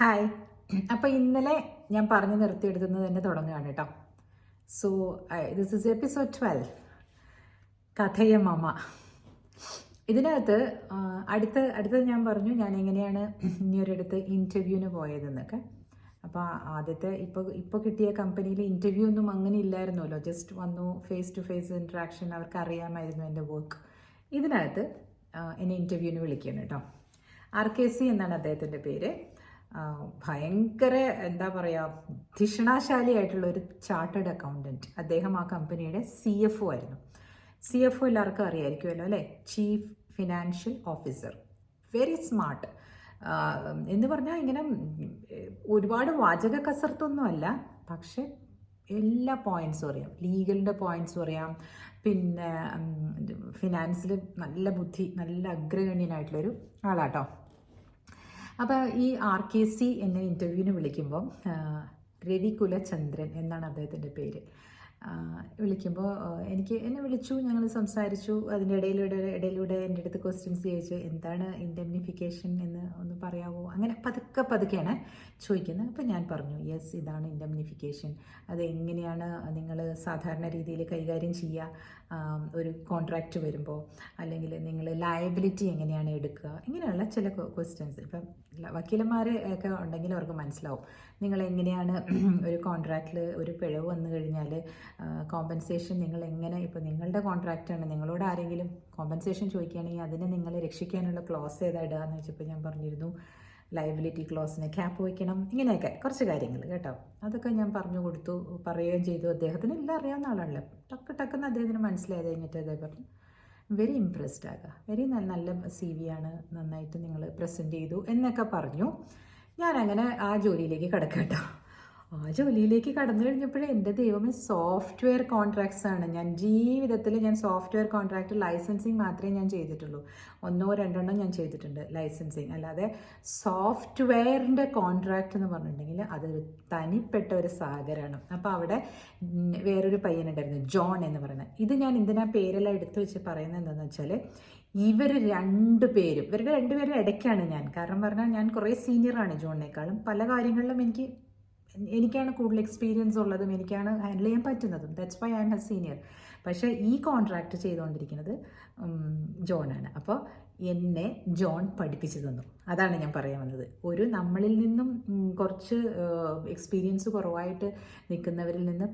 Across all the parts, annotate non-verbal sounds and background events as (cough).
Hi അപ്പോൾ ഇന്നലെ ഞാൻ പറഞ്ഞു നിർത്തിയെടുത്തുന്നത് തന്നെ തുടങ്ങുകയാണ് കേട്ടോ so this is episode twelve കഥയ മമ. ഇതിനകത്ത് അടുത്ത അടുത്തത് ഞാൻ പറഞ്ഞു ഞാൻ എങ്ങനെയാണ് ഇനിയൊരിടത്ത് ഇന്റർവ്യൂവിന് പോയതെന്നൊക്കെ. അപ്പോൾ ആദ്യത്തെ ഇപ്പോൾ ഇപ്പോൾ കിട്ടിയ കമ്പനിയിൽ ഇന്റർവ്യൂ ഒന്നും അങ്ങനെ ഇല്ലായിരുന്നല്ലോ. ജസ്റ്റ് വന്നു ഫേസ് ടു ഫേസ് ഇൻട്രാക്ഷൻ അവർക്ക് അറിയാമായിരുന്നു എന്റെ വർക്ക് ഇതിനകത്ത് എന്നെ ഇന്റർവ്യൂവിന് വിളിക്കുകയാണ് കേട്ടോ ആർ കെ സി എന്നാണ് അദ്ദേഹത്തിന്റെ പേര്. ഭയങ്കര എന്താ പറയുക ധിഷണാശാലിയായിട്ടുള്ള ഒരു ചാർട്ടേഡ് അക്കൗണ്ടന്റ് അദ്ദേഹം ആ കമ്പനിയുടെ സി എഫ് ഒ ആയിരുന്നു. സി എഫ് ഒ എല്ലാവർക്കും അറിയായിരിക്കുമല്ലോ അല്ലേ? Chief financial officer very smart എന്ന് പറഞ്ഞാൽ ഇങ്ങനെ ഒരുപാട് വാചക കസർത്തൊന്നുമല്ല പക്ഷെ എല്ലാ പോയിന്റ്സും അറിയാം. ലീഗലിന്റെ പോയിന്റ്സും അറിയാം. പിന്നെ ഫിനാൻസിൽ നല്ല ബുദ്ധി നല്ല അഗ്രഗണ്യനായിട്ടുള്ളൊരു ആളാട്ടോ. അപ്പോൾ ഈ ആർ കെ സി എന്നെ ഇന്റർവ്യൂവിന് വിളിക്കുമ്പം രവികുലചന്ദ്രൻ രവി കുലചന്ദ്രൻ എന്നാണ് അദ്ദേഹത്തിന്റെ പേര്. വിളിക്കുമ്പോൾ എനിക്ക് എന്നെ വിളിച്ചു ഞങ്ങൾ സംസാരിച്ചു. അതിന്റെ ഇടയിലൂടെ ഇടയിലൂടെ എന്റെ അടുത്ത് ക്വസ്റ്റ്യൻസ് ചോദിച്ചു എന്താണ് ഇൻഡെമ്നിഫിക്കേഷൻ എന്ന് ഒന്ന് പറയാമോ അങ്ങനെ പതുക്കെ പതുക്കെയാണ് ചോദിക്കുന്നത്. അപ്പോൾ ഞാൻ പറഞ്ഞു യെസ് ഇതാണ് ഇൻഡെമ്നിഫിക്കേഷൻ അത് എങ്ങനെയാണ് നിങ്ങൾ സാധാരണ രീതിയിൽ കൈകാര്യം ചെയ്യുക ഒരു കോൺട്രാക്റ്റ് വരുമ്പോൾ അല്ലെങ്കിൽ നിങ്ങൾ ലയബിലിറ്റി എങ്ങനെയാണ് എടുക്കുക? ഇങ്ങനെയുള്ള ചില ക്വസ്റ്റ്യൻസ് ഇപ്പം വക്കീലന്മാർ ഒക്കെ ഉണ്ടെങ്കിൽ അവർക്ക് മനസ്സിലാവും. നിങ്ങൾ എങ്ങനെയാണ് (clears throat) ഒരു കോൺട്രാക്റ്റിൽ ഒരു പിഴവ് വന്നു കഴിഞ്ഞാൽ കോമ്പൻസേഷൻ നിങ്ങൾ എങ്ങനെ ഇപ്പോൾ നിങ്ങളുടെ കോൺട്രാക്റ്റാണ് നിങ്ങളോട് ആരെങ്കിലും കോമ്പൻസേഷൻ ചോദിക്കുകയാണെങ്കിൽ അതിനെ നിങ്ങളെ രക്ഷിക്കാനുള്ള ക്ലോസ് ഏതാ ഇടുക എന്ന് വെച്ചപ്പോൾ ഞാൻ പറഞ്ഞിരുന്നു. ലയബിലിറ്റി ക്ലോസിന് ക്യാപ്പ് വയ്ക്കണം ഇങ്ങനെയൊക്കെ കുറച്ച് കാര്യങ്ങൾ കേട്ടോ. അതൊക്കെ ഞാൻ പറഞ്ഞു കൊടുത്തു പറയുകയും ചെയ്തു. അദ്ദേഹത്തിന് എല്ലാം അറിയാവുന്ന ആളാണല്ലോ. ടക്ക് ടക്കെന്ന് അദ്ദേഹത്തിന് മനസ്സിലായത് കഴിഞ്ഞിട്ട് അദ്ദേഹം പറഞ്ഞു വെരി ഇമ്പ്രസ്ഡ് ആകുക വെരി നല്ല സി വി ആണ്. നന്നായിട്ട് നിങ്ങൾ പ്രസന്റ് ചെയ്തു എന്നൊക്കെ പറഞ്ഞു. ഞാൻ അങ്ങനെ ആ ജോലിയിലേക്ക് കിടക്കട്ടോ കേട്ടോ ആ ജോലിയിലേക്ക് കടന്നു കഴിഞ്ഞപ്പോഴേ എന്റെ ദൈവമേ സോഫ്റ്റ്വെയർ കോൺട്രാക്ട്സ് ആണ്. ഞാൻ ജീവിതത്തിൽ ഞാൻ സോഫ്റ്റ്വെയർ കോൺട്രാക്ട് ലൈസൻസിങ് മാത്രമേ ഞാൻ ചെയ്തിട്ടുള്ളൂ. ഒന്നോ രണ്ടെണ്ണോ ഞാൻ ചെയ്തിട്ടുണ്ട് ലൈസൻസിങ്. അല്ലാതെ സോഫ്റ്റ്വെയറിന്റെ കോൺട്രാക്റ്റ് എന്ന് പറഞ്ഞിട്ടുണ്ടെങ്കിൽ അതൊരു തനിപ്പെട്ട ഒരു സാഗരമാണ് അപ്പോൾ അവിടെ വേറൊരു പയ്യനുണ്ടായിരുന്നു ജോൺ എന്ന് പറയുന്നത്. ഇത് ഞാൻ എന്തിനാ പേരെല്ലാം എടുത്തു വെച്ച് പറയുന്നത് എന്താണെന്ന് വെച്ചാൽ ഇവർ രണ്ട് പേരും ഇവരുടെ രണ്ടുപേരും ഇടയ്ക്കാണ് ഞാൻ. കാരണം പറഞ്ഞാൽ ഞാൻ കുറേ സീനിയറാണ് ജോണിനേക്കാളും. പല കാര്യങ്ങളിലും എനിക്ക് എനിക്കാണ് കൂടുതൽ എക്സ്പീരിയൻസ് ഉള്ളതും എനിക്കാണ് ഹാൻഡിൽ ചെയ്യാൻ പറ്റുന്നതും. That's why I'm a senior പക്ഷേ ഈ കോൺട്രാക്ട് ചെയ്തുകൊണ്ടിരിക്കുന്നത് ജോണാണ്. അപ്പോൾ എന്നെ ജോൺ പഠിപ്പിച്ചു തന്നു. അതാണ് ഞാൻ പറയാൻ വന്നത്. ഒരു നമ്മളിൽ നിന്നും കുറച്ച് എക്സ്പീരിയൻസ് കുറവായിട്ട് നിൽക്കുന്നവരിൽ നിന്ന്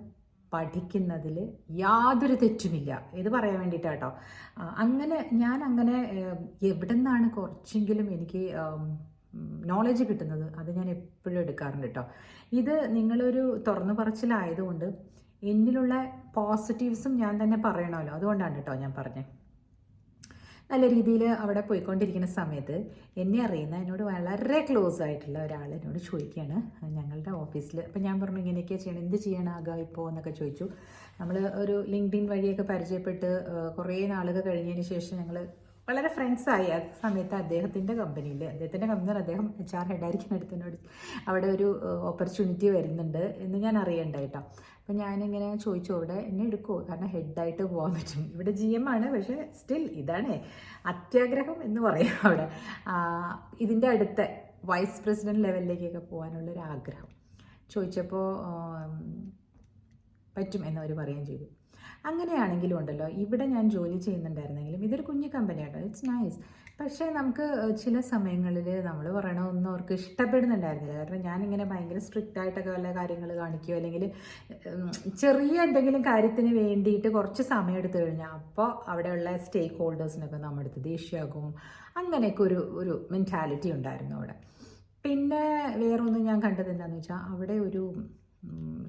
പഠിക്കുന്നതിൽ യാതൊരു തെറ്റുമില്ല. ഇത് പറയാൻ വേണ്ടിയിട്ട് കേട്ടോ അങ്ങനെ ഞാൻ അങ്ങനെ എവിടെ നിന്നാണ് കുറച്ചെങ്കിലും എനിക്ക് നോളജ് കിട്ടുന്നത് അത് ഞാൻ എപ്പോഴും എടുക്കാറുണ്ട് കേട്ടോ ഇത് നിങ്ങളൊരു തുറന്നു പറച്ചിലായതുകൊണ്ട് എന്നിലുള്ള പോസിറ്റീവ്സും ഞാൻ തന്നെ പറയണമല്ലോ. അതുകൊണ്ടാണ് കേട്ടോ ഞാൻ പറഞ്ഞത് നല്ല രീതിയിൽ അവിടെ പോയിക്കൊണ്ടിരിക്കുന്ന സമയത്ത് എന്നെ അറിയുന്ന എന്നോട് വളരെ ക്ലോസ് ആയിട്ടുള്ള ഒരാൾ എന്നോട് ചോദിക്കുകയാണ്. ഞങ്ങളുടെ ഓഫീസിൽ അപ്പം ഞാൻ പറഞ്ഞു ഇങ്ങനെയൊക്കെ ചെയ്യണം? എന്ത് ചെയ്യണാകാം ഇപ്പോൾ എന്നൊക്കെ ചോദിച്ചു. നമ്മൾ ഒരു ലിങ്ക്ഡിൻ വഴിയൊക്കെ പരിചയപ്പെട്ട് കുറേ നാളുകൾ കഴിഞ്ഞതിന് ശേഷം ഞങ്ങൾ വളരെ ഫ്രണ്ട്സായി ആ സമയത്ത് അദ്ദേഹത്തിന്റെ കമ്പനിയിൽ അദ്ദേഹത്തിന്റെ കമ്പനിയിൽ അദ്ദേഹം എച്ച് ആർ ഹെഡായിരിക്കുന്ന അടുത്തിനോട് അവിടെ ഒരു ഓപ്പർച്യൂണിറ്റി വരുന്നുണ്ട് എന്ന് ഞാൻ അറിയണ്ട കേട്ടോ. അപ്പം ഞാനിങ്ങനെ ചോദിച്ചു അവിടെ എന്നെ എടുക്കുമോ കാരണം ഹെഡായിട്ട് പോകാൻ പറ്റും. ഇവിടെ ജി എം ആണ് പക്ഷേ സ്റ്റിൽ ഇതാണ് അത്യാഗ്രഹം എന്ന് പറയാം അവിടെ. ഇതിന്റെ അടുത്ത വൈസ് പ്രസിഡന്റ് ലെവലിലേക്കൊക്കെ പോകാനുള്ളൊരു ആഗ്രഹം. ചോദിച്ചപ്പോൾ പറ്റും എന്നവർ പറയുകയും ചെയ്തു. അങ്ങനെയാണെങ്കിലും ഉണ്ടല്ലോ. ഇവിടെ ഞാൻ ജോലി ചെയ്യുന്നുണ്ടായിരുന്നെങ്കിലും ഇതൊരു കുഞ്ഞു കമ്പനിയാട്ടോ ഇറ്റ്സ് നൈസ് പക്ഷേ നമുക്ക് ചില സമയങ്ങളിൽ നമ്മൾ പറയണതൊന്നും അവർക്ക് ഇഷ്ടപ്പെടുന്നുണ്ടായിരുന്നില്ല. കാരണം ഞാനിങ്ങനെ ഭയങ്കര സ്ട്രിക്റ്റ് ആയിട്ടൊക്കെ വല്ല കാര്യങ്ങൾ കാണിക്കുകയോ അല്ലെങ്കിൽ ചെറിയ എന്തെങ്കിലും കാര്യത്തിന് വേണ്ടിയിട്ട് കുറച്ച് സമയം എടുത്തു കഴിഞ്ഞാൽ അപ്പോൾ അവിടെയുള്ള സ്റ്റേക്ക് ഹോൾഡേഴ്സിനൊക്കെ നമ്മുടെ അടുത്ത് ദേഷ്യമാകും. അങ്ങനെയൊക്കെ ഒരു ഒരു മെന്റാലിറ്റി ഉണ്ടായിരുന്നു അവിടെ. പിന്നെ വേറൊന്നും ഞാൻ കണ്ടത് എന്താണെന്ന് വെച്ചാൽ അവിടെ ഒരു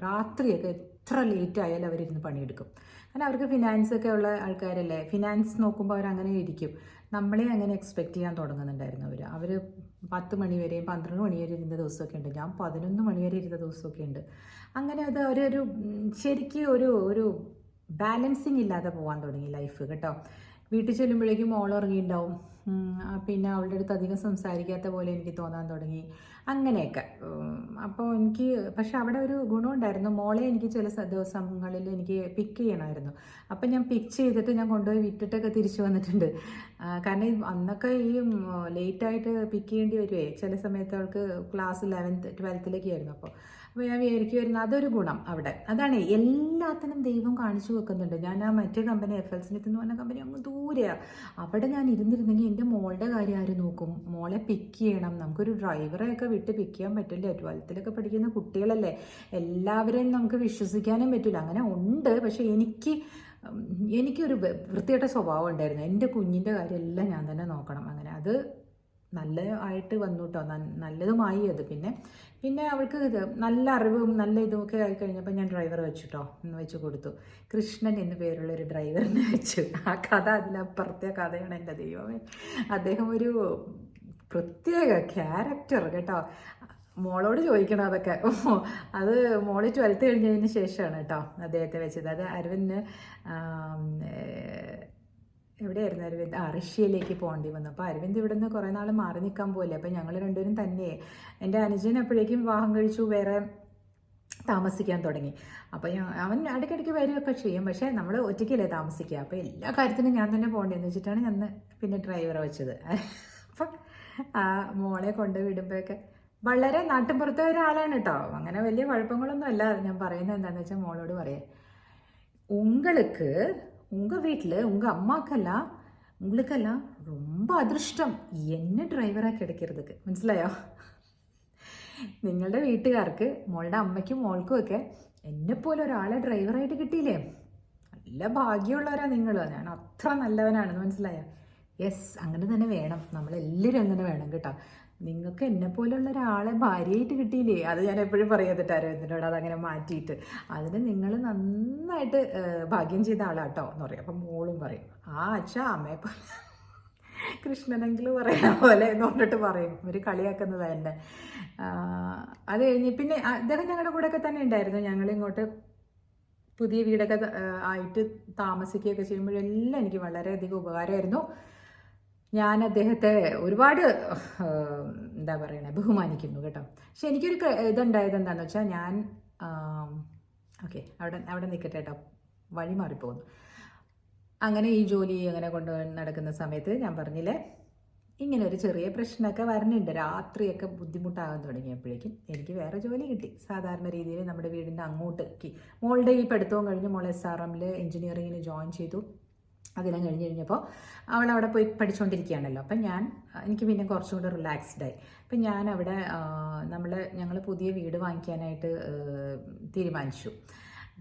രാത്രിയൊക്കെ എത്ര ലേറ്റ് ആയാലും അവരിരുന്ന് പണിയെടുക്കും. കാരണം അവർക്ക് ഫിനാൻസ് ഒക്കെ ഉള്ള ആൾക്കാരല്ലേ? ഫിനാൻസ് നോക്കുമ്പോൾ അവർ അങ്ങനെ ഇരിക്കും. നമ്മളെ അങ്ങനെ എക്സ്പെക്റ്റ് ചെയ്യാൻ തുടങ്ങുന്നുണ്ടായിരുന്നു അവർ അവർ പത്ത് മണി വരെയും പന്ത്രണ്ട് മണി വരെ ഇരുന്ന ദിവസമൊക്കെ ഉണ്ട്. ഞാൻ പതിനൊന്ന് മണി വരെ ഇരുന്ന ദിവസമൊക്കെ ഉണ്ട്. അങ്ങനെ അത് അവരൊരു ശരിക്കും ഒരു ഒരു ബാലൻസിങ് ഇല്ലാതെ പോകാൻ തുടങ്ങി ലൈഫ് കേട്ടോ. വീട്ടിൽ ചെല്ലുമ്പോഴേക്കും മോൾ പിന്നെ അവളുടെ അടുത്ത് അധികം സംസാരിക്കാത്ത പോലെ എനിക്ക് തോന്നാൻ തുടങ്ങി. അങ്ങനെയൊക്കെ. അപ്പോൾ എനിക്ക് പക്ഷെ അവിടെ ഒരു ഗുണമുണ്ടായിരുന്നു. മോളെ എനിക്ക് ചില ദിവസങ്ങളിൽ എനിക്ക് പിക്ക് ചെയ്യണമായിരുന്നു. അപ്പം ഞാൻ പിക്ക് ചെയ്തിട്ട് ഞാൻ കൊണ്ടുപോയി വിറ്റിട്ടൊക്കെ തിരിച്ചു വന്നിട്ടുണ്ട്. കാരണം അന്നൊക്കെ ഈ ലേറ്റായിട്ട് പിക്ക് ചെയ്യേണ്ടി വരുവേ. ചില സമയത്ത് അവൾക്ക് ക്ലാസ് ലെവൻത്ത് ട്വൽത്തിലേക്ക് ആയിരുന്നു. അപ്പോൾ വിചാരിക്കുമായിരുന്നു അതൊരു ഗുണം അവിടെ. അതാണ് എല്ലാത്തിനും ദൈവം കാണിച്ചു വെക്കുന്നുണ്ട്. ഞാൻ ആ മറ്റേ കമ്പനി എഫ് എൽ സ്മിത്ത് എന്ന് പറഞ്ഞ കമ്പനി അങ്ങ് ദൂരെയാണ് അവിടെ ഞാൻ ഇരുന്നിരുന്നെങ്കിൽ എന്റെ മോളുടെ കാര്യം ആര് നോക്കും? മോളെ പിക്ക് ചെയ്യണം. നമുക്കൊരു ഡ്രൈവറെയൊക്കെ വിട്ട് പിക്ക് ചെയ്യാൻ പറ്റില്ല? ട്വൽത്തിലൊക്കെ പഠിക്കുന്ന കുട്ടികളല്ലേ? എല്ലാവരെയും നമുക്ക് വിശ്വസിക്കാനും പറ്റില്ല അങ്ങനെ ഉണ്ട്. പക്ഷേ എനിക്ക് എനിക്കൊരു വൃത്തികെട്ട സ്വഭാവം ഉണ്ടായിരുന്നു. എന്റെ കുഞ്ഞിന്റെ കാര്യമെല്ലാം ഞാൻ തന്നെ നോക്കണം. അങ്ങനെ അത് നല്ല ആയിട്ട് വന്നു കേട്ടോ നല്ലതുമായി അത്. പിന്നെ പിന്നെ അവൾക്ക് ഇത് നല്ല അറിവും നല്ല ഇതുമൊക്കെ ആയി കഴിഞ്ഞപ്പോൾ ഞാൻ ഡ്രൈവർ വെച്ചു കേട്ടോ എന്ന് വെച്ച് കൊടുത്തു. കൃഷ്ണൻ എന്ന് പേരുള്ള ഒരു ഡ്രൈവറിനെ വെച്ചു. ആ കഥ അതിലപ്പുറത്തെ കഥയാണ് എന്റെ ദൈവമേ. അദ്ദേഹം ഒരു പ്രത്യേക ക്യാരക്ടർ കേട്ടോ. മോളോട് ചോദിക്കണം അതൊക്കെ. അത് മോൾ ട്വൽത്ത് കഴിഞ്ഞതിന് ശേഷമാണ് കേട്ടോ അദ്ദേഹത്തെ വെച്ചത്. അത് അരവിന്ദ് എവിടെയായിരുന്നു അരവിന്ദ്? ആ റഷ്യയിലേക്ക് പോകേണ്ടി വന്നു. അപ്പോൾ അരവിന്ദ് ഇവിടെ നിന്ന് കുറേ നാൾ മാറി നിൽക്കാൻ പോലെ അപ്പോൾ ഞങ്ങൾ രണ്ടുപേരും തന്നെ എന്റെ അനുജൻ അപ്പോഴേക്കും വിവാഹം കഴിച്ചു വേറെ താമസിക്കാൻ തുടങ്ങി. അപ്പോൾ അവൻ ഇടയ്ക്കിടയ്ക്ക് വരികയൊക്കെ ചെയ്യും. പക്ഷേ നമ്മൾ ഒറ്റയ്ക്കല്ലേ താമസിക്കുക. അപ്പോൾ എല്ലാ കാര്യത്തിനും ഞാൻ തന്നെ പോകേണ്ടതെന്ന് വെച്ചിട്ടാണ് ഞാൻ പിന്നെ ഡ്രൈവറെ വെച്ചത്. അപ്പം ആ മോളെ കൊണ്ട് വിടുമ്പോഴൊക്കെ വളരെ നാട്ടിൻപുറത്തെ ഒരാളാണ് കേട്ടോ. അങ്ങനെ വലിയ കുഴപ്പങ്ങളൊന്നും അല്ല ഞാൻ പറയുന്നത് എന്താണെന്ന് വെച്ചാൽ മോളോട് പറയാം ഉങ്ങൾക്ക് உங்கள் வீட்டில் உங்கள் அம்மாக்கெல்லாம் உங்களுக்கெல்லாம் ரொம்ப அதிர்ஷ்டம் என்ன ഡ്രൈവറാക്കി എടുക്കരുതൊക്കെ മനസ്സിലായോ നിങ്ങളുടെ വീട്ടുകാർക്ക് മോളുടെ അമ്മയ്ക്കും മോൾക്കും ഒക്കെ എന്നെപ്പോലെ ഒരാളെ ഡ്രൈവറായിട്ട് കിട്ടിയില്ലേ നല്ല ഭാഗ്യമുള്ളവരാ നിങ്ങൾ ഞാൻ അത്ര നല്ലവനാണെന്ന് മനസ്സിലായോ യെസ് അങ്ങനെ തന്നെ വേണം നമ്മളെല്ലാവരും അങ്ങനെ വേണം കേട്ടോ നിങ്ങൾക്ക് എന്നെ പോലുള്ള ഒരാളെ ഭാര്യയായിട്ട് കിട്ടിയില്ലേ? അത് ഞാൻ എപ്പോഴും പറയാത്തിട്ട് അരവിന്ദനോട് അതങ്ങനെ മാറ്റിയിട്ട്? അതിന് നിങ്ങൾ നന്നായിട്ട് ഭാഗ്യം ചെയ്ത ആളാട്ടോ എന്ന് പറയും. അപ്പം മോളും പറയും ആ അച്ഛ അമ്മയെ പോലെ (laughs) കൃഷ്ണനെങ്കിലും പറയുന്ന പോലെ എന്ന് പറഞ്ഞിട്ട് പറയും. ഒരു കളിയാക്കുന്നത് തന്നെ അത് കഴിഞ്ഞ് പിന്നെ അദ്ദേഹം ഞങ്ങളുടെ കൂടെയൊക്കെ തന്നെ ഉണ്ടായിരുന്നു. ഞങ്ങൾ ഇങ്ങോട്ട് പുതിയ വീടൊക്കെ ആയിട്ട് താമസിക്കുകയൊക്കെ ചെയ്യുമ്പോഴെല്ലാം എനിക്ക് വളരെയധികം ഉപകാരമായിരുന്നു. ഞാൻ അദ്ദേഹത്തെ ഒരുപാട് എന്താ പറയണേ ബഹുമാനിക്കുന്നു കേട്ടോ. പക്ഷെ എനിക്കൊരു ഇതുണ്ടായത് എന്താണെന്ന് വെച്ചാൽ ഞാൻ ഓക്കെ അവിടെ അവിടെ നിൽക്കട്ടെ കേട്ടോ. വഴി മാറിപ്പോകുന്നു. അങ്ങനെ ഈ ജോലി അങ്ങനെ കൊണ്ട് നടക്കുന്ന സമയത്ത് ഞാൻ പറഞ്ഞില്ലേ ഇങ്ങനെ ഒരു ചെറിയ പ്രശ്നമൊക്കെ വരുന്നുണ്ട് രാത്രിയൊക്കെ ബുദ്ധിമുട്ടാകാൻ തുടങ്ങിയപ്പോഴേക്കും എനിക്ക് വേറെ ജോലി കിട്ടി. സാധാരണ രീതിയിൽ നമ്മുടെ വീടിന്റെ അങ്ങോട്ടേക്ക്. മോളുടെ ഈ പഠിത്തവും കഴിഞ്ഞ് മോൾ എസ് ആർ എമ്മിൽ എഞ്ചിനീയറിങ്ങിന് ജോയിൻ ചെയ്തു. അതെല്ലാം കഴിഞ്ഞ് കഴിഞ്ഞപ്പോൾ അവൾ അവിടെ പോയി പഠിച്ചുകൊണ്ടിരിക്കുകയാണല്ലോ അപ്പം ഞാൻ എനിക്ക് പിന്നെ കുറച്ചും കൂടെ റിലാക്സ്ഡ് ആയി. അപ്പം ഞാൻ അവിടെ നമ്മൾ ഞങ്ങൾ പുതിയ വീട് വാങ്ങിക്കാനായിട്ട് തീരുമാനിച്ചു.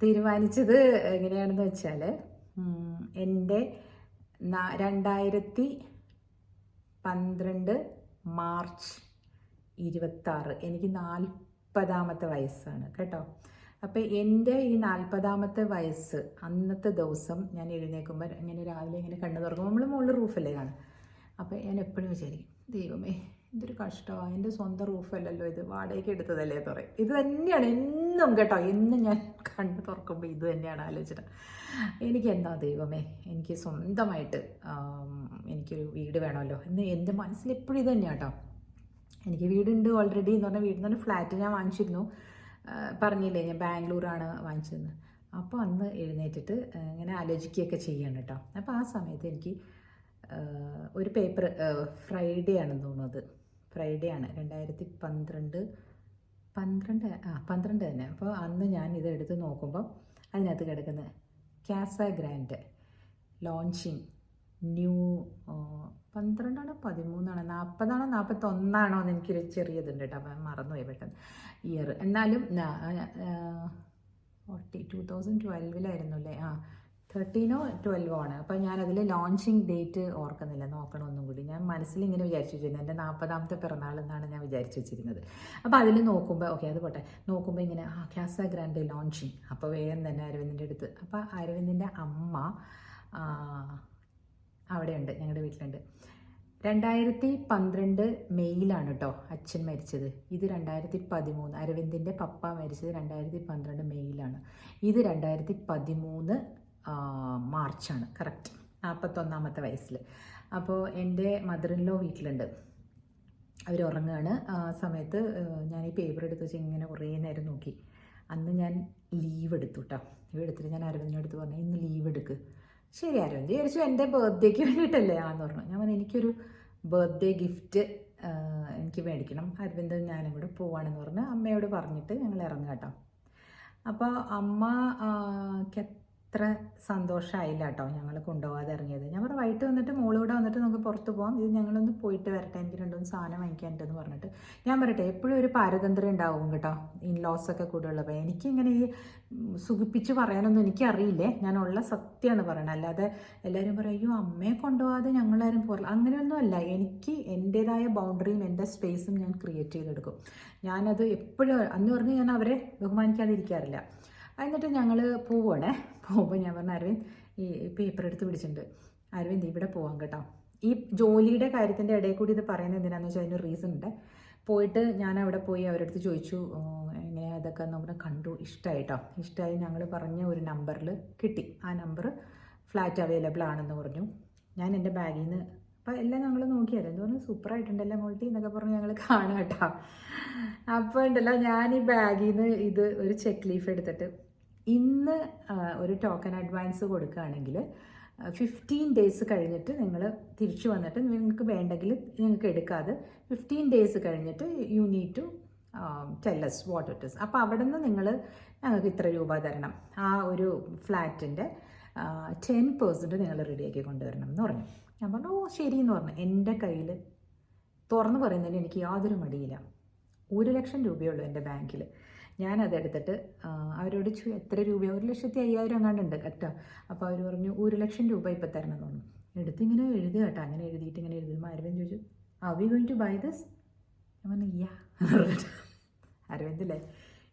തീരുമാനിച്ചത് എങ്ങനെയാണെന്ന് വെച്ചാൽ എന്റെ രണ്ടായിരത്തി പന്ത്രണ്ട് മാർച്ച് ഇരുപത്താറ്. എനിക്ക് നാൽപ്പതാമത്തെ വയസ്സാണ്. കേട്ടോ? അപ്പോൾ എന്റെ ഈ നാൽപ്പതാമത്തെ വയസ്സ് അന്നത്തെ ദിവസം ഞാൻ എഴുന്നേൽക്കുമ്പോൾ ഇങ്ങനെ രാവിലെ ഇങ്ങനെ കണ്ണു തുറക്കുമ്പോൾ നമ്മൾ മുകളിൽ റൂഫല്ലേ കാണും അപ്പോൾ ഞാൻ എപ്പോഴും വിചാരിക്കും ദൈവമേ ഇതൊരു കഷ്ടമാണ് എന്റെ സ്വന്തം റൂഫല്ലല്ലോ ഇത് വാടകയ്ക്ക് എടുത്തതല്ലേ എന്ന് ഇത് തന്നെയാണ് എന്നും കേട്ടോ എന്നും ഞാൻ കണ്ണ് തുറക്കുമ്പോൾ ഇത് തന്നെയാണ് ആലോചിച്ചത് എനിക്ക് എന്താ ദൈവമേ എനിക്ക് സ്വന്തമായിട്ട് എനിക്കൊരു വീട് വേണമല്ലോ എന്ന് എന്റെ മനസ്സിൽ എപ്പോഴും ഇത് തന്നെയാണ് കേട്ടോ. എനിക്ക് വീടുണ്ട് ഓൾറെഡി എന്ന് പറഞ്ഞാൽ വീടിൽ നിന്ന് ഫ്ലാറ്റ് ഞാൻ വാങ്ങിച്ചിരുന്നു. പറഞ്ഞില്ലേ ഞാൻ ബാംഗ്ലൂരാണ് വാങ്ങിച്ചതെന്ന്. അപ്പോൾ അന്ന് എഴുന്നേറ്റിട്ട് ഇങ്ങനെ ആലോചിക്കുകയൊക്കെ ചെയ്യാണ് കേട്ടോ അപ്പോൾ ആ സമയത്ത് എനിക്ക് ഒരു പേപ്പർ ഫ്രൈഡേ ആണെന്ന് തോന്നുന്നത് ഫ്രൈഡേ ആണ്. രണ്ടായിരത്തി പന്ത്രണ്ട് പന്ത്രണ്ട് ആ പന്ത്രണ്ട് തന്നെ. അപ്പോൾ അന്ന് ഞാൻ ഇത് എടുത്ത് നോക്കുമ്പോൾ അതിനകത്ത് കിടക്കുന്ന ക്യാസ ഗ്രാൻഡ് ലോഞ്ചിങ് ന്യൂ പന്ത്രണ്ടാണോ പതിമൂന്നാണോ? നാൽപ്പതാണോ നാൽപ്പത്തൊന്നാണോ എന്ന് എനിക്കൊരു ചെറിയതുണ്ട് കേട്ടോ അപ്പം മറന്നുപോയി പെട്ടെന്ന്. ഇയർ എന്നാലും ഫോർട്ടി ടു തൗസൻഡ് ട്വൽവിലായിരുന്നു അല്ലേ ആ തേർട്ടീനോ ട്വൽവോ ആണ് അപ്പോൾ ഞാനതിൽ ലോഞ്ചിങ് ഡേറ്റ് ഓർക്കുന്നില്ല. നോക്കണം ഒന്നും കൂടി. ഞാൻ മനസ്സിൽ ഇങ്ങനെ വിചാരിച്ചു വെച്ചിരുന്നത് എന്റെ നാൽപ്പതാമത്തെ പിറന്നാൾ എന്നാണ് ഞാൻ വിചാരിച്ചു വെച്ചിരുന്നത്. അപ്പോൾ അതിൽ നോക്കുമ്പോൾ ഓക്കെ അത് പോട്ടെ. നോക്കുമ്പോൾ ഇങ്ങനെ ആ ക്യാസ ഗ്രാൻഡ് ലോഞ്ചിങ് അപ്പോൾ വേഗം തന്നെ അരവിന്ദിന്റെ അടുത്ത്. അപ്പോൾ അരവിന്ദിന്റെ അമ്മ അവിടെയുണ്ട് ഞങ്ങളുടെ വീട്ടിലുണ്ട്. രണ്ടായിരത്തി പന്ത്രണ്ട് മെയ്യിലാണ് കേട്ടോ അച്ഛൻ മരിച്ചത്. ഇത് രണ്ടായിരത്തി പതിമൂന്ന് അരവിന്ദിന്റെ പപ്പ മരിച്ചത് രണ്ടായിരത്തി പന്ത്രണ്ട് മെയ്യിലാണ് ഇത് രണ്ടായിരത്തി പതിമൂന്ന് മാർച്ചാണ് കറക്റ്റ്. നാൽപ്പത്തൊന്നാമത്തെ വയസ്സിൽ അപ്പോൾ എന്റെ മദർ ഇൻ ലോ വീട്ടിലുണ്ട്. അവർ ഉറങ്ങുകയാണ് ആ സമയത്ത് ഞാൻ ഈ പേപ്പർ എടുത്ത് വെച്ച് ഇങ്ങനെ കുറേ നേരം നോക്കി. അന്ന് ഞാൻ ലീവ് എടുത്തു കേട്ടോ ലീവ് എടുത്തിട്ട് ഞാൻ അരവിന്ദിനടുത്ത് പറഞ്ഞു ഇന്ന് ലീവ് എടുക്ക്. ശരി അരവിന്ദ് വിചാരിച്ചു എന്റെ ബർത്ത്ഡേക്ക് വേണ്ടിയിട്ടല്ലേ ആന്ന് പറഞ്ഞു. ഞാൻ പറഞ്ഞു എനിക്കൊരു ബർത്ത്ഡേ ഗിഫ്റ്റ് എനിക്ക് മേടിക്കണം. അരവിന്ദ് ഞാനും കൂടെ പോവാണെന്ന് പറഞ്ഞ് അമ്മയോട് പറഞ്ഞിട്ട് ഞങ്ങൾ ഇറങ്ങുക കേട്ടോ. അപ്പോൾ അമ്മ എത്ര സന്തോഷമായില്ല കേട്ടോ ഞങ്ങൾ കൊണ്ടുപോകാതെ ഇറങ്ങിയത്. ഞാൻ പറഞ്ഞു വൈകിട്ട് വന്നിട്ട് മോളൂടെ വന്നിട്ട് പുറത്ത് പോകാം ഇത് ഞങ്ങളൊന്ന് പോയിട്ട് വരട്ടെ എനിക്ക് രണ്ടൊന്ന് സാധനം വാങ്ങിക്കാനുണ്ടെന്ന് പറഞ്ഞിട്ട്. ഞാൻ പറയട്ടെ എപ്പോഴും ഒരു പാരതന്ത്രം ഉണ്ടാവും കേട്ടോ ഇൻലോസ് ഒക്കെ കൂടെ ഉള്ളപ്പോൾ എനിക്കിങ്ങനെ ഈ സുഖിപ്പിച്ച് പറയാനൊന്നും എനിക്കറിയില്ലേ? ഞാൻ ഉള്ള സത്യമാണ് പറയണത്. അല്ലാതെ എല്ലാവരും പറയും അയ്യോ അമ്മയെ കൊണ്ടുപോകാതെ ഞങ്ങളാരും പോകില്ല അങ്ങനെയൊന്നും അല്ല. എനിക്ക് എന്റേതായ ബൗണ്ടറിയും എന്റെ സ്പേസും ഞാൻ ക്രിയേറ്റ് ചെയ്തെടുക്കും. ഞാനത് എപ്പോഴും അന്ന് പറഞ്ഞ് ഞാൻ അവരെ ബഹുമാനിക്കാതിരിക്കാറില്ല. എന്നിട്ട് ഞങ്ങൾ പോവുകയാണേ പോകുമ്പോൾ ഞാൻ പറഞ്ഞ അരവിന്ദ് ഈ പേപ്പർ എടുത്ത് പിടിച്ചിട്ടുണ്ട്. അരവിന്ദ് ഇവിടെ പോവാം കേട്ടോ. ഈ ജോലിയുടെ കാര്യത്തിന്റെ ഇടയിൽ കൂടി ഇത് പറയുന്നത് എന്തിനാന്ന് വെച്ചാൽ അതിനൊരു റീസൺ ഉണ്ട്. പോയിട്ട് ഞാൻ അവിടെ പോയി അവരുടെ അടുത്ത് ചോദിച്ചു എങ്ങനെ ഇതൊക്കെ? നമ്മുടെ കണ്ടു. ഇഷ്ടമായിട്ടോ ഇഷ്ടമായി ഞങ്ങൾ പറഞ്ഞ ഒരു നമ്പറിൽ കിട്ടി. ആ നമ്പർ ഫ്ലാറ്റ് അവൈലബിൾ ആണെന്ന് പറഞ്ഞു. ഞാൻ എന്റെ ബാഗിൽ നിന്ന് അപ്പോൾ എല്ലാം ഞങ്ങൾ നോക്കിയായിരുന്നു എന്ന് പറഞ്ഞു? സൂപ്പറായിട്ടുണ്ടല്ലോ മോൾട്ടി? എന്നൊക്കെ പറഞ്ഞ് ഞങ്ങൾ കാണാം കേട്ടോ. അപ്പോൾ ഉണ്ടല്ലോ ഞാൻ ഈ ബാഗിൽ നിന്ന് ഇത് ഒരു ചെക്ക് ലീഫ് എടുത്തിട്ട് ഇന്ന് ഒരു ടോക്കൺ അഡ്വാൻസ് കൊടുക്കുകയാണെങ്കിൽ ഫിഫ്റ്റീൻ ഡേയ്സ് കഴിഞ്ഞിട്ട് നിങ്ങൾ തിരിച്ചു വന്നിട്ട് നിങ്ങൾക്ക് വേണ്ടെങ്കിൽ നിങ്ങൾക്ക് എടുക്കാതെ ഫിഫ്റ്റീൻ ഡേയ്സ് കഴിഞ്ഞിട്ട് you need to tell us what it is അപ്പോൾ അവിടെ നിന്ന് നിങ്ങൾ ഞങ്ങൾക്ക് ഇത്ര രൂപ തരണം. ആ ഒരു ഫ്ലാറ്റിന്റെ ടെൻ പേഴ്സന്റ് നിങ്ങൾ റെഡിയാക്കി കൊണ്ടുവരണം എന്ന് പറഞ്ഞു. ഞാൻ പറഞ്ഞു ഓ ശരി എന്ന് പറഞ്ഞു. എന്റെ കയ്യിൽ തുറന്നു പറയുന്നതിന് എനിക്ക് യാതൊരു മടിയില്ല. ഒരു ലക്ഷം രൂപയുള്ളൂ എന്റെ ബാങ്കിൽ ഞാനതെടുത്തിട്ട് അവരോട് എത്ര രൂപ ഒരു ലക്ഷത്തി അയ്യായിരം എങ്ങാണ്ടുണ്ട് കേട്ടോ. അപ്പോൾ അവർ പറഞ്ഞു ഒരു ലക്ഷം രൂപ ഇപ്പോൾ തരണം എന്ന് പറഞ്ഞു. എടുത്ത് ഇങ്ങനെ എഴുതുക കേട്ടോ. അങ്ങനെ എഴുതിയിട്ട് ഇങ്ങനെ എഴുതി അരവിന്ദ് ചോദിച്ചു are we going to buy this ഞാൻ പറഞ്ഞു യാ അരവിന്ദല്ലേ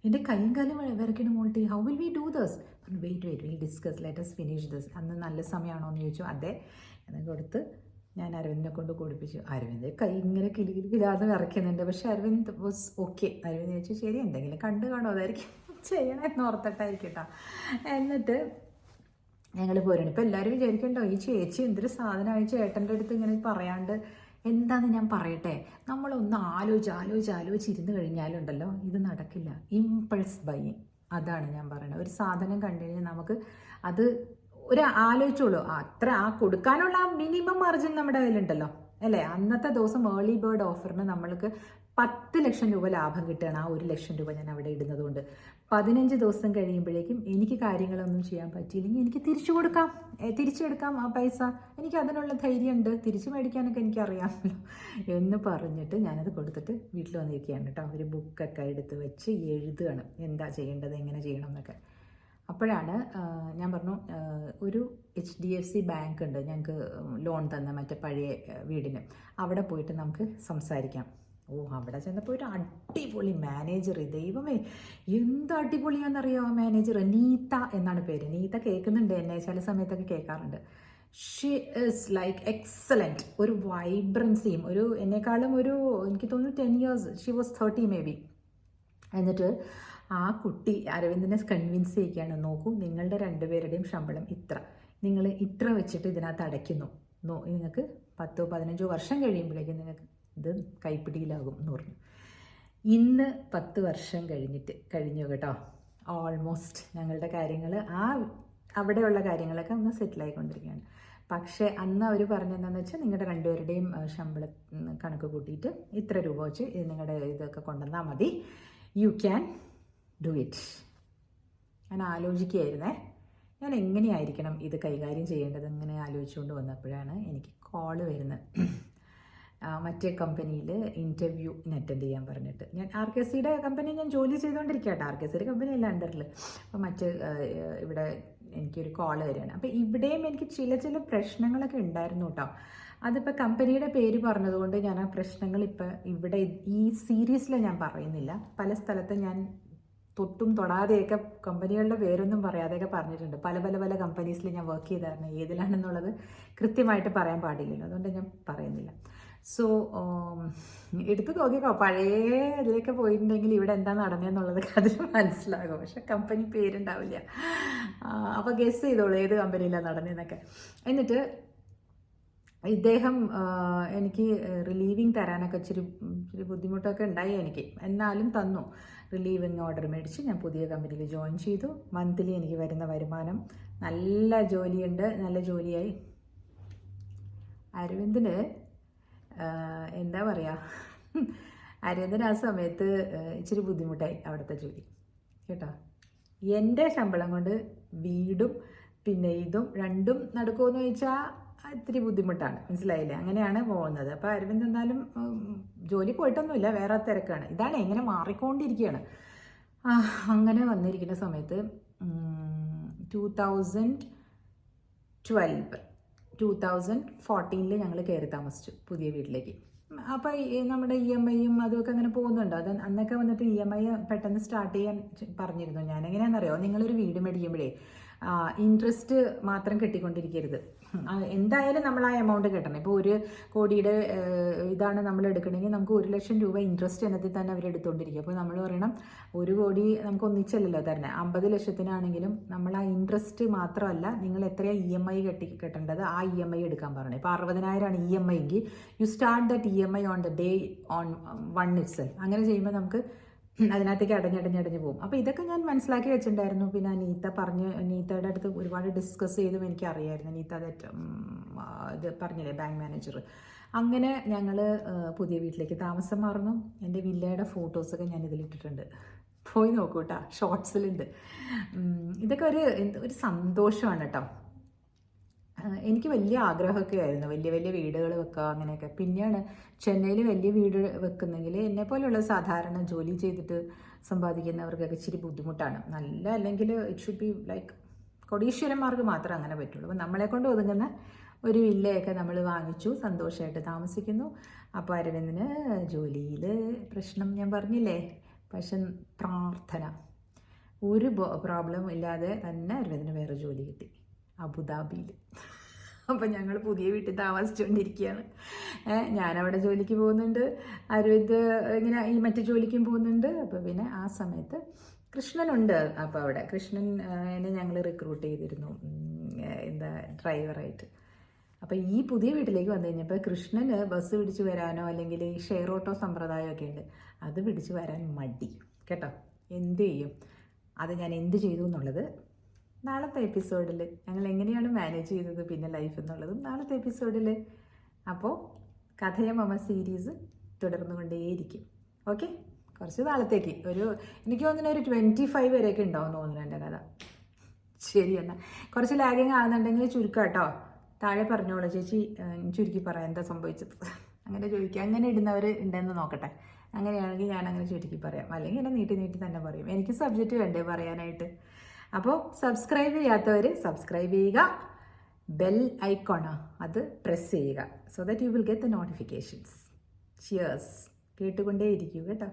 എന്റെ കൈയും കാലും വിറക്കിന് മോൾട്ടി. How will we do this പറഞ്ഞു wait wait will discuss let's finish this അന്ന് നല്ല സമയമാണോ? എന്ന് ചോദിച്ചു. അതെ. എന്ന് കൊടുത്ത് ഞാൻ അരവിന്ദിനെ കൊണ്ട് കൊടുപ്പിച്ചു. അരവിന്ദ് കൈ ഇങ്ങനെ കിലി കിലി കിലാന്ന് വിറയ്ക്കുന്നുണ്ട്. പക്ഷെ അരവിന്ദ് വാസ് ഓക്കെ അരവിന്ദ് ചോദിച്ചു ശരി എന്തെങ്കിലും കണ്ടു കാണോ അതായിരിക്കും ചെയ്യണമെന്ന് ഓർത്തിട്ടായിരിക്കും കേട്ടോ എന്നിട്ട് ഞങ്ങൾ പോരണം ഇപ്പം എല്ലാവരും വിചാരിക്കണ്ടോ? ഈ ചേച്ചി എന്തൊരു സാധനമായി ചേട്ടന്റെ അടുത്ത് ഇങ്ങനെ പറയാണ്ട് എന്താന്ന് ഞാൻ പറയട്ടെ? നമ്മളൊന്ന് ആലോചിച്ച് ആലോചിച്ച് ആലോചിച്ചിരുന്ന് കഴിഞ്ഞാലുണ്ടല്ലോ ഇത് നടക്കില്ല. ഇമ്പൾസ് ബൈ അതാണ് ഞാൻ പറയുന്നത് ഒരു സാധനം കണ്ടു കഴിഞ്ഞാൽ നമുക്ക് അത് ഒരു ആലോചിച്ചോളൂ. അത്ര ആ കൊടുക്കാനുള്ള ആ മിനിമം മാർജിൻ നമ്മുടെ കയ്യിലുണ്ടല്ലോ. അല്ലേ? അന്നത്തെ ദിവസം ഏർലി ബേർഡ് ഓഫറിന് നമ്മൾക്ക് പത്ത് ലക്ഷം രൂപ ലാഭം കിട്ടുകയാണ് ആ ഒരു ലക്ഷം രൂപ ഞാൻ അവിടെ ഇടുന്നത് കൊണ്ട് പതിനഞ്ച് ദിവസം കഴിയുമ്പോഴേക്കും എനിക്ക് കാര്യങ്ങളൊന്നും ചെയ്യാൻ പറ്റിയില്ലെങ്കിൽ എനിക്ക് തിരിച്ചു കൊടുക്കാം. തിരിച്ചെടുക്കാം ആ പൈസ. എനിക്ക് അതിനുള്ള ധൈര്യമുണ്ട്. തിരിച്ചു മേടിക്കാനൊക്കെ എനിക്കറിയാമല്ലോ എന്ന് പറഞ്ഞിട്ട് ഞാനത് കൊടുത്തിട്ട് വീട്ടിൽ വന്നിരിക്കുകയാണ് കേട്ടോ. ഒരു ബുക്കൊക്കെ എടുത്ത് വെച്ച് എഴുതുകയാണ്. എന്താ ചെയ്യേണ്ടത്? എങ്ങനെ ചെയ്യണം എന്നൊക്കെ. അപ്പോഴാണ് ഞാൻ പറഞ്ഞു ഒരു H D F C bank ഉണ്ട് ഞങ്ങൾക്ക് ലോൺ തന്ന മറ്റേ പഴയ വീടിന്. അവിടെ പോയിട്ട് നമുക്ക് സംസാരിക്കാം. ഓ അവിടെ ചെന്നപ്പോൾ ഒരു അടിപൊളി മാനേജർ ദൈവമേ എന്ത് അടിപൊളിയാണെന്നറിയോ ആ മാനേജർ? നീത്ത എന്നാണ് പേര്. നീത്ത കേൾക്കുന്നുണ്ട് എന്നെ ചില സമയത്തൊക്കെ കേൾക്കാറുണ്ട്. ഷീ ഇസ് ലൈക്ക് എക്സലന്റ് ഒരു വൈബ്രൻസിയും ഒരു എന്നെക്കാളും ഒരു എനിക്ക് തോന്നുന്നു ten years she was thirty maybe എന്നിട്ട് ആ കുട്ടി അരവിന്ദനെ കൺവിൻസ് ചെയ്യുകയാണ് നോക്കൂ നിങ്ങളുടെ രണ്ടുപേരുടെയും ശമ്പളം ഇത്ര. നിങ്ങൾ ഇത്ര വെച്ചിട്ട് ഇതിനകത്ത് അടയ്ക്കുന്നു. നിങ്ങൾക്ക് പത്തോ പതിനഞ്ചോ വർഷം കഴിയുമ്പോഴേക്കും നിങ്ങൾക്ക് ഇത് കൈപ്പിടിയിലാകും എന്ന് പറഞ്ഞു. ഇന്ന് പത്ത് വർഷം കഴിഞ്ഞിട്ട് കഴിഞ്ഞു കേട്ടോ. ഓൾമോസ്റ്റ് ഞങ്ങളുടെ കാര്യങ്ങൾ ആ അവിടെയുള്ള കാര്യങ്ങളൊക്കെ ഒന്ന് സെറ്റിലായിക്കൊണ്ടിരിക്കുകയാണ് പക്ഷേ അന്ന് അവർ പറഞ്ഞതെന്നു വെച്ചാൽ നിങ്ങളുടെ രണ്ടുപേരുടെയും ശമ്പള കണക്ക് കൂട്ടിയിട്ട് ഇത്ര രൂപ വെച്ച് നിങ്ങളുടെ ഇതൊക്കെ കൊണ്ടുവന്നാൽ മതി. യു ക്യാൻ ഡു ഇറ്റ് ഞാൻ ആലോചിക്കുകയായിരുന്നേ. ഞാൻ എങ്ങനെയായിരിക്കണം ഇത് കൈകാര്യം ചെയ്യേണ്ടത് എങ്ങനെ ആലോചിച്ചുകൊണ്ട് വന്നപ്പോഴാണ് എനിക്ക് കോൾ വരുന്നത്. മറ്റേ കമ്പനിയിൽ ഇന്റർവ്യൂ അറ്റൻഡ് ചെയ്യാൻ പറഞ്ഞിട്ട്. ഞാൻ ആർ കെ സിയുടെ കമ്പനി ഞാൻ ജോലി ചെയ്തുകൊണ്ടിരിക്കട്ടെ ആർ കെ സിയുടെ കമ്പനി അല്ല അണ്ടറിൽ അപ്പോൾ മറ്റ് ഇവിടെ എനിക്കൊരു കോൾ വരികയാണ്. അപ്പോൾ ഇവിടെയും എനിക്ക് ചില ചില പ്രശ്നങ്ങളൊക്കെ ഉണ്ടായിരുന്നു കേട്ടോ അതിപ്പോൾ കമ്പനിയുടെ പേര് പറഞ്ഞതുകൊണ്ട് ഞാൻ ആ പ്രശ്നങ്ങൾ ഇപ്പോൾ ഇവിടെ ഈ സീരീസിൽ ഞാൻ പറയുന്നില്ല. പല സ്ഥലത്ത് ഞാൻ തൊട്ടും തൊടാതെയൊക്കെ കമ്പനികളുടെ പേരൊന്നും പറയാതെയൊക്കെ പറഞ്ഞിട്ടുണ്ട്. പല പല പല കമ്പനീസിൽ ഞാൻ വർക്ക് ചെയ്തായിരുന്നു. ഏതിലാണെന്നുള്ളത് കൃത്യമായിട്ട് പറയാൻ പാടില്ലല്ലോ. അതുകൊണ്ട് ഞാൻ പറയുന്നില്ല. സോ എടുത്തു നോക്കിക്കോ. പഴയ ഇതിലേക്ക് പോയിട്ടുണ്ടെങ്കിൽ ഇവിടെ എന്താ നടന്നതെന്നുള്ളത് അതിൽ മനസ്സിലാകും. പക്ഷെ കമ്പനി പേരുണ്ടാവില്ല. അപ്പോൾ ഗസ് ചെയ്തോളൂ. ഏത് കമ്പനിയിലാണ് നടന്നതെന്നൊക്കെ എന്നിട്ട് ഇദ്ദേഹം എനിക്ക് റിലീവിങ് തരാനൊക്കെ ഇച്ചിരി ഇച്ചിരി ബുദ്ധിമുട്ടൊക്കെ ഉണ്ടായി എനിക്ക്. എന്നാലും തന്നു. റിലീവിങ് ഓർഡർ മേടിച്ച് ഞാൻ പുതിയ കമ്പനിയിൽ ജോയിൻ ചെയ്തു. മന്ത്ലി എനിക്ക് വരുന്ന വരുമാനം നല്ല ജോലിയുണ്ട്. നല്ല ജോലിയായി. അരവിന്ദിന് എന്താ പറയുക (laughs) അരവിന്ദന് ആ സമയത്ത് ഇച്ചിരി ബുദ്ധിമുട്ടായി അവിടുത്തെ ജോലി. കേട്ടോ? എന്റെ ശമ്പളം കൊണ്ട് വീടും പിന്നെ ഇതും രണ്ടും നടക്കുമെന്ന് ചോദിച്ചാൽ ഇത്തിരി ബുദ്ധിമുട്ടാണ്. മനസ്സിലായില്ലേ? അങ്ങനെയാണ് പോകുന്നത്. അപ്പോൾ അരവിന്ദ് എന്നാലും ജോലി പോയിട്ടൊന്നുമില്ല. വേറെ തിരക്കാണ്. ഇതാണ് എങ്ങനെ മാറിക്കൊണ്ടിരിക്കുകയാണ് അങ്ങനെ വന്നിരിക്കുന്ന സമയത്ത് two thousand twelve two thousand ഫോർട്ടീനിൽ ഞങ്ങൾ കയറി താമസിച്ചു പുതിയ വീട്ടിലേക്ക്. അപ്പോൾ നമ്മുടെ ഇ എം ഐയും അതുമൊക്കെ അങ്ങനെ പോകുന്നുണ്ട്? അത് അന്നൊക്കെ വന്നിട്ട് ഇ എം ഐ പെട്ടെന്ന് സ്റ്റാർട്ട് ചെയ്യാൻ പറഞ്ഞിരുന്നു. ഞാൻ എങ്ങനെയാണെന്നറിയോ നിങ്ങളൊരു വീട് മേടിക്കുമ്പോഴേ ഇൻട്രസ്റ്റ് മാത്രം കെട്ടിക്കൊണ്ടിരിക്കരുത്. എന്തായാലും നമ്മൾ ആ എമൗണ്ട് കിട്ടണം. ഇപ്പോൾ ഒരു കോടിയുടെ ഇതാണ് നമ്മൾ എടുക്കണമെങ്കിൽ നമുക്ക് ഒരു ലക്ഷം രൂപ ഇൻട്രസ്റ്റ് എന്നതിൽ തന്നെ അവർ എടുത്തുകൊണ്ടിരിക്കും അപ്പോൾ നമ്മൾ പറയണം ഒരു കോടി നമുക്ക് ഒന്നിച്ചല്ലല്ലോ തരണേ. അമ്പത് ലക്ഷത്തിനാണെങ്കിലും നമ്മൾ ആ ഇൻട്രസ്റ്റ് മാത്രമല്ല നിങ്ങൾ എത്രയാണ് ഇ എം ഐ കെട്ടി കെട്ടേണ്ടത് ആ ഇ എം ഐ എടുക്കാൻ പറഞ്ഞു ഇപ്പോൾ അറുപതിനായിരമാണ് ഇ എം ഐ എങ്കിൽ you start that E M I on the day on one it's അങ്ങനെ ചെയ്യുമ്പോൾ നമുക്ക് അതിനകത്തേക്ക് അടഞ്ഞടഞ്ഞടഞ്ഞ് പോകും. അപ്പോൾ ഇതൊക്കെ ഞാൻ മനസ്സിലാക്കി വെച്ചിട്ടുണ്ടായിരുന്നു. പിന്നെ നീത്ത പറഞ്ഞ് നീത്തയുടെ അടുത്ത് ഒരുപാട് ഡിസ്കസ് ചെയ്തും എനിക്കറിയായിരുന്നു. നീത്ത ദറ്റ് ഇത് പറഞ്ഞില്ലേ ബാങ്ക് മാനേജർ അങ്ങനെ ഞങ്ങൾ പുതിയ വീട്ടിലേക്ക് താമസം മാറുന്നു. എന്റെ വില്ലയുടെ ഫോട്ടോസൊക്കെ ഞാൻ ഇതിലിട്ടിട്ടുണ്ട്. പോയി നോക്കൂ കേട്ടോ ഷോർട്സിലുണ്ട് ഇതൊക്കെ ഒരു ഒരു സന്തോഷമാണ് കേട്ടോ എനിക്ക് വലിയ ആഗ്രഹമൊക്കെ ആയിരുന്നു. വലിയ വലിയ വീടുകൾ വെക്കുക അങ്ങനെയൊക്കെ. പിന്നെയാണ് ചെന്നൈയിൽ വലിയ വീട് വെക്കുന്നെങ്കിൽ എന്നെ പോലെയുള്ള സാധാരണ ജോലി ചെയ്തിട്ട് സമ്പാദിക്കുന്നവർക്കൊക്കെ ഇച്ചിരി ബുദ്ധിമുട്ടാണ്. നല്ല അല്ലെങ്കിൽ ഇറ്റ് ഷുഡ് ബി ലൈക്ക് കൊടീശ്വരന്മാർക്ക് മാത്രമേ അങ്ങനെ പറ്റുള്ളൂ. അപ്പം നമ്മളെ കൊണ്ട് ഒതുങ്ങുന്ന ഒരു വില്ലയൊക്കെ നമ്മൾ വാങ്ങിച്ചു സന്തോഷമായിട്ട് താമസിക്കുന്നു. അപ്പോൾ അരവിന്ദന് ജോലിയിൽ പ്രശ്നം ഞാൻ പറഞ്ഞില്ലേ? പക്ഷെ പ്രാർത്ഥന. ഒരു പ്രോബ്ലം ഇല്ലാതെ തന്നെ അരവിന്ദന് വേറെ ജോലി കിട്ടി. അബുദാബിയിൽ. അപ്പം ഞങ്ങൾ പുതിയ വീട്ടിൽ താമസിച്ചുകൊണ്ടിരിക്കുകയാണ് ഞാനവിടെ ജോലിക്ക് പോകുന്നുണ്ട്. അരവിന്ദ് ഇങ്ങനെ ഈ മറ്റു ജോലിക്കും പോകുന്നുണ്ട്. അപ്പോൾ പിന്നെ ആ സമയത്ത് കൃഷ്ണനുണ്ട്. അപ്പോൾ അവിടെ കൃഷ്ണൻ എന്നെ ഞങ്ങൾ റിക്രൂട്ട് ചെയ്തിരുന്നു. എന്താ ഡ്രൈവറായിട്ട് അപ്പോൾ ഈ പുതിയ വീട്ടിലേക്ക് വന്നു കഴിഞ്ഞപ്പോൾ കൃഷ്ണന് ബസ് പിടിച്ച് വരാനോ അല്ലെങ്കിൽ ഷെയർ ഓട്ടോ സമ്പ്രദായമൊക്കെ ഉണ്ട്. അത് പിടിച്ച് വരാൻ മടി. കേട്ടോ? എന്ത് ചെയ്യും? അത് ഞാൻ എന്ത് ചെയ്തു എന്നുള്ളത് നാളത്തെ എപ്പിസോഡിൽ ഞങ്ങൾ എങ്ങനെയാണ് മാനേജ് ചെയ്തത് പിന്നെ ലൈഫ് എന്നുള്ളതും നാളത്തെ എപ്പിസോഡിൽ അപ്പോൾ കഥയമമ സീരീസ് തുടർന്നു കൊണ്ടേയിരിക്കും ഓക്കെ കുറച്ച് നാളത്തേക്ക്. ഒരു എനിക്ക് തോന്നുന്നു ഒരു ട്വന്റി ഫൈവ് വരെയൊക്കെ ഉണ്ടാവും തോന്നുന്നു എന്റെ കഥ. ശരി എന്നാൽ കുറച്ച് ലാഗിങ് ആകുന്നുണ്ടെങ്കിൽ ചുരുക്കാം കേട്ടോ. താഴെ പറഞ്ഞോളൂ ചേച്ചി. ചുരുക്കി പറയാം എന്താ സംഭവിച്ചത്. അങ്ങനെ ചോദിക്കുക അങ്ങനെ ഇടുന്നവർ ഉണ്ടെന്ന് നോക്കട്ടെ. അങ്ങനെയാണെങ്കിൽ ഞാൻ അങ്ങനെ ചുരുക്കി പറയാം. അല്ലെങ്കിൽ എന്നെ നീട്ടി നീട്ടി തന്നെ പറയും. എനിക്ക് സബ്ജക്റ്റ് വേണ്ടേ പറയാനായിട്ട്? അപ്പോൾ സബ്സ്ക്രൈബ് ചെയ്യാത്തവർ സബ്സ്ക്രൈബ് ചെയ്യുക. ബെൽ ഐക്കോണോ അത് പ്രസ് ചെയ്യുക. So that you will get the notifications cheers കേട്ടുകൊണ്ടേയിരിക്കുക കേട്ടോ.